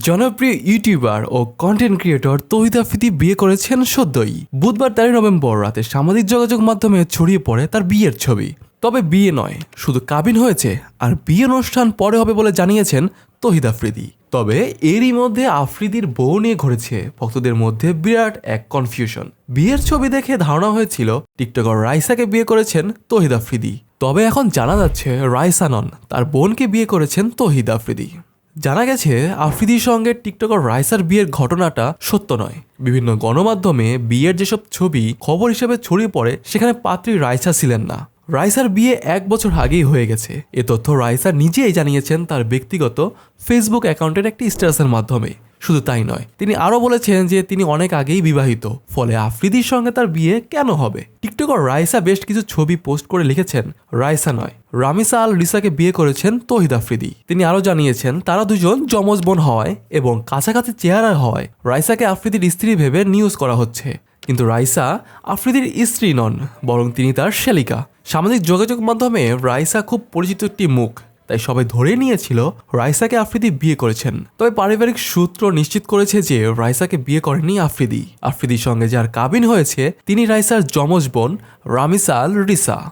জনপ্রিয় ইউটিউবার ও content creator তহিদ আফ্রিদি বিয়ে করেছেন সদ্যই। বুধবার তেরোই নভেম্বর রাতে সামাজিক যোগাযোগ মাধ্যমে ছড়িয়ে পড়ে তার বিয়ের ছবি। তবে বিয়ে নয়, শুধু কাবিন হয়েছে আর বিয়ে অনুষ্ঠান পরে হবে বলে জানিয়েছেন তহিদ আফ্রিদি। তবে এরই মধ্যে আফ্রিদির বউ নিয়ে ঘটেছে ভক্তদের মধ্যে বিরাট এক কনফিউশন বিয়ের ছবি দেখে ধারণা হয়েছিল, টিকটকার রাইসাকে বিয়ে করেছেন তহিদ আফ্রিদি। তবে এখন জানা যাচ্ছে রাইসা নন, তার বোনকে বিয়ে করেছেন তহিদ আফ্রিদি। জানা গেছে, আফ্রিদির সঙ্গে টিকটকার রাইসার বিয়ের ঘটনাটা সত্য নয়। বিভিন্ন গণমাধ্যমে বিয়ের যেসব ছবি, খবর হিসেবে ছড়িয়ে পড়ে, সেখানে পাত্রী রাইসা ছিলেন না। রাইসার বিয়ে এক বছর আগেই হয়ে গেছে। এ তথ্য রাইসা নিজেই জানিয়েছেন তার ব্যক্তিগত ফেসবুক অ্যাকাউন্টের একটি স্ট্যাটাসের মাধ্যমে। শুধু তাই নয়, তিনি আরও বলেছেন যে তিনি অনেক আগেই বিবাহিত, ফলে আফ্রিদির সঙ্গে তার বিয়ে কেন হবে? টিকটকার রাইসা বেশ কিছু ছবি পোস্ট করে লিখেছেন, রাইসা নয়, রামিসা আল রিসাকে বিয়ে করেছেন তহিদ আফ্রিদি। তিনি আরও জানিয়েছেন, তারা দুজন যমজ বোন হওয়ায় এবং কাছাকাছি চেহারা হওয়ায় রাইসাকে আফ্রিদির স্ত্রী ভেবে নিউজ করা হচ্ছে। কিন্তু রাইসা আফ্রিদির স্ত্রী নন, বরং তিনি তার শ্যালিকা সামাজিক যোগাযোগ মাধ্যমে রাইসা খুব পরিচিত একটি মুখ। তাই সবাই ধরে নিয়েছিল রাইসাকে আফ্রিদি বিয়ে করেছেন। তবে পারিবারিক সূত্র নিশ্চিত করেছে যে রাইসাকে বিয়ে করেনি আফ্রিদি। আফ্রিদির সঙ্গে যার কাবিন হয়েছে, তিনি রাইসার যমজ বোন রামিসা আল রিসা